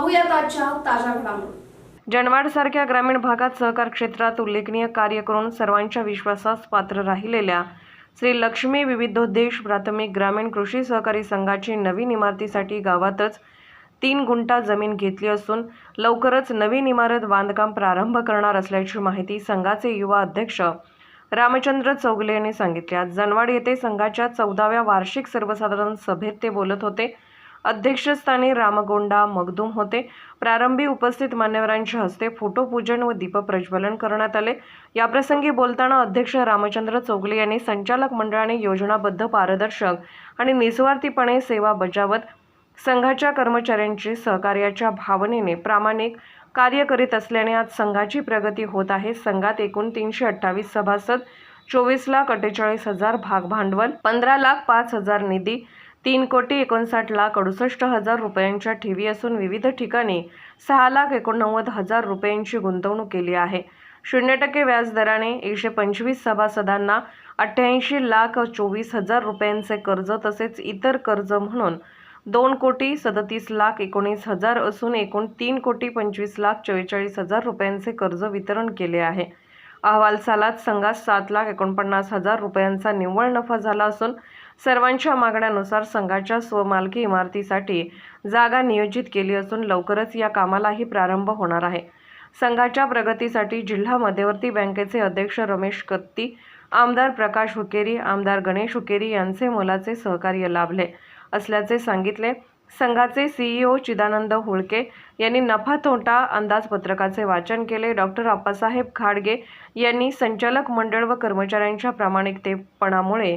पाहूयात आजच्या ताज्या घडामोडी. जनवाडसारख्या ग्रामीण भागात सहकार क्षेत्रात उल्लेखनीय कार्य करून सर्वांच्या विश्वासास पात्र राहिलेल्या श्री लक्ष्मी विविधोद्देश प्राथमिक ग्रामीण कृषी सहकारी संघाची नवीन इमारतीसाठी गावातच तीन गुंठा जमीन घेतली असून लवकरच नवीन इमारत बांधकाम प्रारंभ करणार असल्याची माहिती संघाचे युवा अध्यक्ष रामचंद्र चौगले यांनी सांगितले. आज जनवाड येथे संघाच्या चौदाव्या वार्षिक सर्वसाधारण सभेत ते बोलत होते. अध्यक्षस्थानी रामगोंडा मगदूम होते. प्रारंभी उपस्थित मान्यवरांच्या हस्ते फोटोपूजन व दीपप्रज्वलन करण्यात आले. याप्रसंगी बोलताना अध्यक्ष रामचंद्र चोगले यांनी संचालक मंडळाने योजनाबद्ध पारदर्शक आणि निस्वार्थीपणे सेवा बजावत संघाच्या कर्मचाऱ्यांची सहकार्याच्या भावनेने प्रामाणिक कार्य करीत असल्याने आज संघाची प्रगती होत आहे. संघात एकूण तीनशे अठ्ठावीस सभासद चोवीस लाख अठ्ठेचाळीस हजार भाग भांडवल पंधरा लाख पाच हजार निधी तीन कोटी एकोणसाठ लाख अडुसष्ट हजार रुपयांच्या ठेवी असून विविध ठिकाणी सहा लाख एकोणनव्वद हजार रुपयांची गुंतवणूक केली आहे. शून्य टक्के व्याजदराने एकशे पंचवीस सभासदांना अठ्ठ्याऐंशी लाख चोवीस हजार रुपयांचे कर्ज तसेच इतर कर्ज म्हणून दोन कोटी सदतीस लाख एकोणीस हजार असून एकूण तीन कोटी पंचवीस लाख चव्वेचाळीस हजार रुपयांचे कर्ज वितरण केले आहे. अहवाल सालात संघात सात लाख एकोणपन्नास हजार रुपयांचा निव्वळ नफा झाला असून सर्वांच्या मागण्यानुसार संघाच्या स्वमालकी इमारतीसाठी जागा नियोजित केली असून लवकरच या कामालाही प्रारंभ होणार आहे. संघाच्या प्रगतीसाठी जिल्हा मध्यवर्ती बँकेचे अध्यक्ष रमेश कत्ती आमदार प्रकाश हुकेरी आमदार गणेश हुकेरी यांचे मोलाचे सहकार्य लाभले असल्याचे सांगितले. संघाचे सीईओ चिदानंद होळके यांनी नफा तोटा अंदाजपत्रकाचे वाचन केले. डॉक्टर आप्पासाहेब खाडगे यांनी संचालक मंडळ व कर्मचाऱ्यांच्या प्रामाणिकतेपणामुळे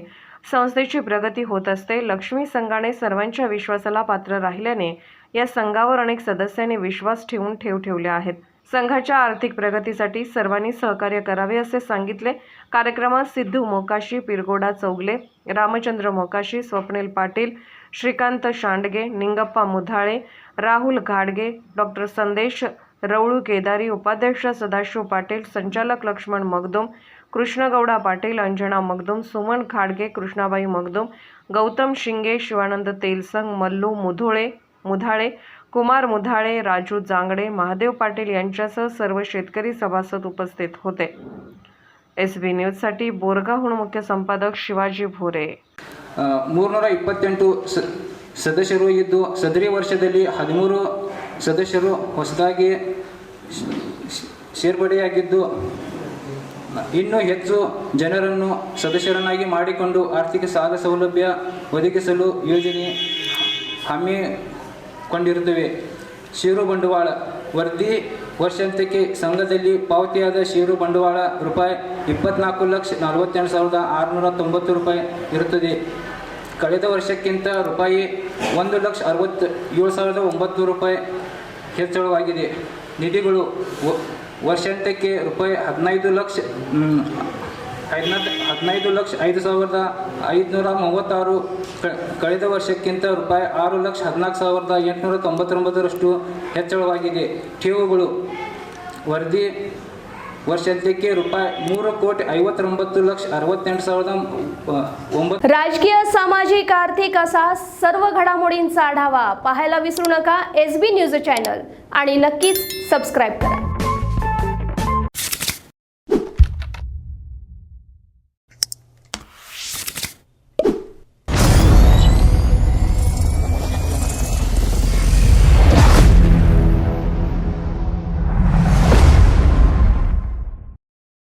संस्थेची प्रगती होत असते. लक्ष्मी संघाने सर्वांच्या विश्वासाला पात्र राहिल्याने या संघावर अनेक सदस्यांनी विश्वास ठेवून ठेव ठेवले आहेत. संघाच्या आर्थिक प्रगतीसाठी सर्वांनी सहकार्य करावे असे सांगितले. कार्यक्रमात सिद्धू मोकाशी पिरगोडा चौगले रामचंद्र मोकाशी स्वप्नील पाटील श्रीकांत शांडगे निंगप्पा मुधाळे राहुल घाडगे डॉक्टर संदेश रवळू केदारी उपाध्यक्ष सदाशिव पाटील संचालक लक्ष्मण मगदुम कृष्णगौडा पाटील अंजना मगदुम सुमन खाडगे कृष्णाबाई मगदुम गौतम शिंगे शिवानंद तेलसंग मल्लू मुधोळे मुधाळे कुमार मुधाळे राजू जांगडे महादेव पाटील यांच्यासह सर्व शेतकरी सभासद उपस्थित होते एस बी न्यूजसाठी बोरगाहून मुख्य संपादक ಶಿವಾಜಿ ಭೋರೆ ಆ, ಮೂರ್ನೂರ ಇಪ್ಪತ್ತೆಂಟು ಸ ಸದಸ್ಯರು ಇದ್ದು ಸದರಿ ವರ್ಷದಲ್ಲಿ ಹದಿಮೂರು ಸದಸ್ಯರು ಹೊಸದಾಗಿ ಶ್- ಶ್- ಸೇರ್ಪಡೆಯಾಗಿದ್ದು ಇನ್ನೂ ಹೆಚ್ಚು ಜನರನ್ನು ಸದಸ್ಯರನ್ನಾಗಿ ಮಾಡಿಕೊಂಡು ಆರ್ಥಿಕ ಸಾಲ ಸೌಲಭ್ಯ ಒದಗಿಸಲು ಯೋಜನೆ ಹಮ್ಮಿಕೊಂಡಿರುತ್ತವೆ ಷೇರು ಬಂಡವಾಳ ವರದಿ ವರ್ಷಾಂತ್ಯಕ್ಕೆ ಸಂಘದಲ್ಲಿ ಪಾವತಿಯಾದ ಷೇರು ಬಂಡವಾಳ ರೂಪಾಯಿ ಇಪ್ಪತ್ನಾಲ್ಕು ಲಕ್ಷ ನಲವತ್ತೆಂಟು ಸಾವಿರದ ಆರುನೂರ ತೊಂಬತ್ತು ರೂಪಾಯಿ ಇರುತ್ತದೆ. ಕಳೆದ ವರ್ಷಕ್ಕಿಂತ ರೂಪಾಯಿ ಒಂದು ಲಕ್ಷ ಅರವತ್ತು ಏಳು ಸಾವಿರದ ಒಂಬತ್ತು ರೂಪಾಯಿ ಹೆಚ್ಚಳವಾಗಿದೆ. ನಿಧಿಗಳು ವರ್ಷಾಂತ್ಯಕ್ಕೆ ರೂಪಾಯಿ ಹದಿನೈದು ಲಕ್ಷ ಮ್, ಹದಿನೈದು ಹದಿನೈದು ಲಕ್ಷ ಐದು ಸಾವಿರದ ಐದುನೂರ ಮೂವತ್ತಾರು ಕ- ಕಳೆದ ವರ್ಷಕ್ಕಿಂತ ರೂಪಾಯಿ ಆರು ಲಕ್ಷ ಹದಿನಾಲ್ಕು ಸಾವಿರದ ಎಂಟುನೂರ ತೊಂಬತ್ತೊಂಬತ್ತರಷ್ಟು ಹೆಚ್ಚಳವಾಗಿದೆ ಠೇವುಗಳು ವರದಿ ವರ್ಷಾಂತ್ಯಕ್ಕೆ ರೂಪಾಯಿ ಮೂರು ಕೋಟಿ ಐವತ್ತೊಂಬತ್ತು ಲಕ್ಷ ಅರವತ್ತೆಂಟು ಸಾವಿರದ ಅ, ಒಂಬತ್ತು राजकीय सामाजिक आर्थिक असा सर्व घडामोडींचा आढावा पाहायला विसरू नका एस बी न्यूज चॅनल आणि नक्कीच सबस्क्राईब करा